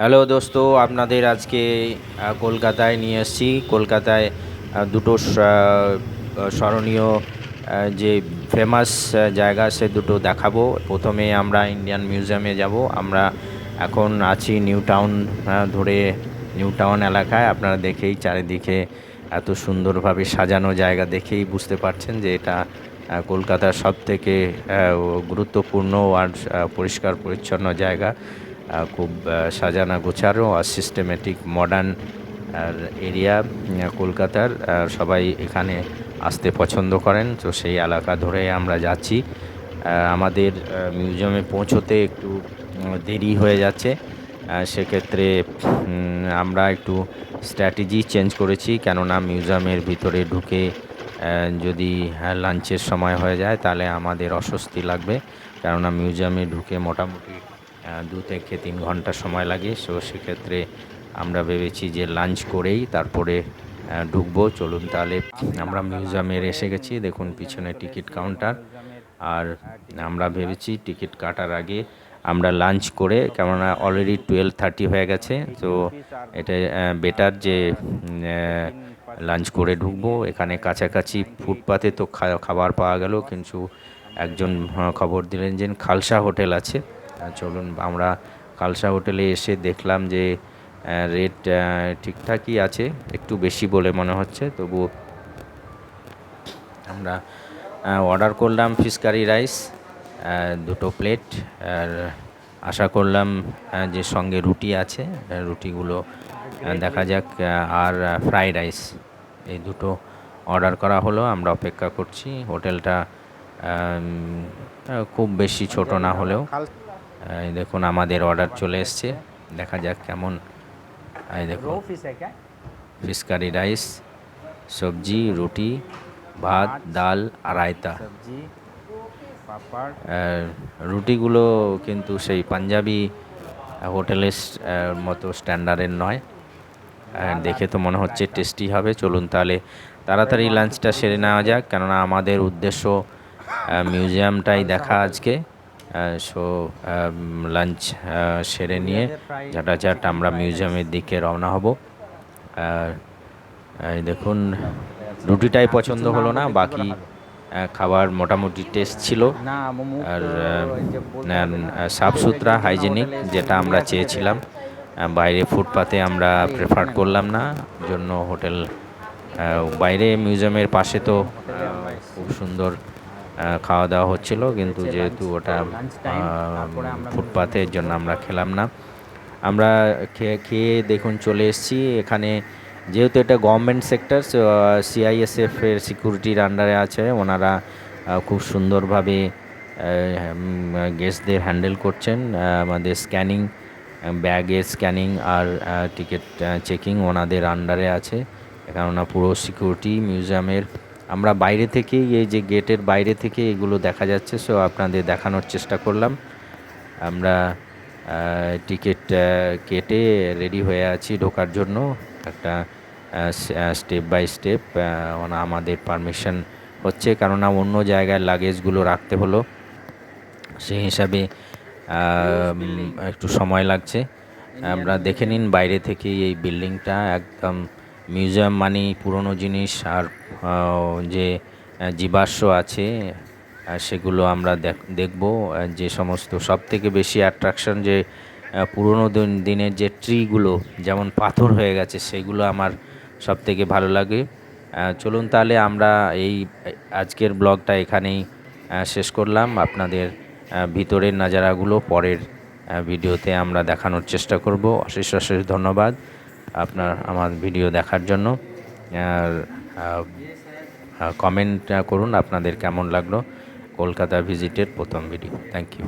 Hello দোস্ত, আপনাদের আজকে কলকাতায় নিয়ে এসেছি। কলকাতায় দুটো স্মরণীয় যে ফেমাস জায়গা সে দুটো দেখাবো। প্রথমে আমরা ইন্ডিয়ান মিউজিয়ামে যাব। আমরা এখন আছি নিউ টাউন ধরে নিউ টাউন এলাকায়। আপনারা দেখেই চারিদিকে এত সুন্দরভাবে সাজানো জায়গা দেখেই বুঝতে পারছেন যে এটা কলকাতার সব থেকে গুরুত্বপূর্ণ আর পরিষ্কার পরিচ্ছন্ন জায়গা। খুব সাজানা গোছানো আর সিস্টেমেটিক মডার্ন এরিয়া কলকাতার সবাই এখানে আসতে পছন্দ করেন। তো সেই এলাকা ধরে আমরা যাচ্ছি। আমাদের মিউজিয়ামে পৌঁছোতে একটু দেরি হয়ে যাচ্ছে। সেক্ষেত্রে আমরা একটু স্ট্র্যাটেজি চেঞ্জ করেছি। কেননা মিউজিয়ামের ভিতরে ঢুকে যদি লাঞ্চের সময় হয়ে যায়, তাহলে আমাদের অস্বস্তি লাগবে। কেননা মিউজিয়ামে ঢুকে মোটামুটি দু থেকে তিন ঘণ্টা সময় লাগে। সো সেক্ষেত্রে আমরা ভেবেছি যে লাঞ্চ করেই তারপরে ঢুকবো। চলুন তাহলে, আমরা মিউজিয়ামের এসে গেছি। দেখুন, পিছনে টিকিট কাউন্টার আর আমরা ভেবেছি টিকিট কাটার আগে আমরা লাঞ্চ করে, কেননা অলরেডি টুয়েলভ থার্টি হয়ে গেছে। তো এটা বেটার যে লাঞ্চ করে ঢুকবো। এখানে কাছাকাছি ফুটপাতে তো খাবার পাওয়া গেল। কিন্তু একজন খবর দিলেন যে খালসা হোটেল আছে। চলুন, আমরা কালসা হোটেলে এসে দেখলাম যে রেট ঠিকঠাকই আছে, একটু বেশি বলে মনে হচ্ছে, তবু আমরা অর্ডার করলাম ফিশ কারি রাইস দুটো প্লেট আর আশা করলাম যে সঙ্গে রুটি আছে রুটিগুলো দেখা যাক আর ফ্রাইড রাইস এই দুটো অর্ডার করা হলো, আমরা অপেক্ষা করছি, হোটেলটা খুব বেশি ছোট না হলেও। এই দেখুন আমাদের অর্ডার চলে এসছে। দেখা যাক কেমন। এই দেখুন ফিসকারি রাইস সবজি রুটি ভাত ডাল আর রায়তা রুটিগুলো কিন্তু সেই পাঞ্জাবি হোটেলের মতো স্ট্যান্ডার্ডের নয়। দেখে তো মনে হচ্ছে টেস্টি হবে। চলুন তাহলে তাড়াতাড়ি লাঞ্চটা সেরে নেওয়া যাক কেননা আমাদের উদ্দেশ্য মিউজিয়ামটাই দেখা আজকে। সো লাঞ্চ সেরে নিয়ে ঝাঁটাঝাট আমরা মিউজিয়ামের দিকে রওনা হব। আর দেখুন, রুটিটাই পছন্দ হলো না, বাকি খাবার মোটামুটি টেস্ট ছিল। আর সাফ সুতরা হাইজেনিক যেটা আমরা চেয়েছিলাম। বাইরে ফুটপাতে আমরা প্রেফার করলাম না, জন্য হোটেল বাইরে মিউজিয়ামের পাশে তো খুব সুন্দর খাওয়া দাওয়া হচ্ছিল কিন্তু যেহেতু ওটা ফুটপাতের জন্য আমরা খেলাম না। আমরা খেয়ে খেয়ে দেখুন চলে এসেছি এখানে যেহেতু এটা গভর্নমেন্ট সেক্টর সিআইএসএফ এর সিকিউরিটির আন্ডারে আছে ওনারা খুব সুন্দরভাবে গেস্টদের হ্যান্ডেল করছেন আমাদের স্ক্যানিং ব্যাগের স্ক্যানিং আর টিকিট চেকিং ওনাদের আন্ডারে আছে। কেননা পুরো সিকিউরিটি মিউজিয়ামের আমরা বাইরে থেকেই এই যে গেটের বাইরে থেকে এগুলো দেখা যাচ্ছে সো আপনাদের দেখানোর চেষ্টা করলাম। আমরা টিকিট কেটে রেডি হয়ে আছি ঢোকার জন্য। একটা স্টেপ বাই স্টেপ আমাদের পারমিশন হচ্ছে কেননা অন্য জায়গায় লাগেজগুলো রাখতে হলো। সেই হিসাবে একটু সময় লাগছে। আমরা দেখে নিন বাইরে থেকে এই বিল্ডিংটা একদম মিউজিয়াম মানেই পুরনো জিনিস আর যে জীবাশ্ম আছে সেগুলো আমরা দেখ- দেখব যে সমস্ত সব থেকে বেশি অ্যাট্রাকশন যে পুরনো দিন- দিনের যে ট্রিগুলো, যেমন পাথর হয়ে গেছে, সেগুলো আমার সব থেকে ভালো লাগে। চলুন তাহলে আমরা এই, আজকের ব্লগটা এখানেই শেষ করলাম। আপনাদের ভিতরের নাজারাগুলো পরের ভিডিওতে আমরা দেখানোর চেষ্টা করব। অশেষ অশেষ ধন্যবাদ। আপনার, আমার ভিডিও দেখার জন্য। আর কমেন্ট করুন আপনাদের কেমন লাগল। কলকাতা ভিজিটের প্রথম ভিডিও থ্যাংক ইউ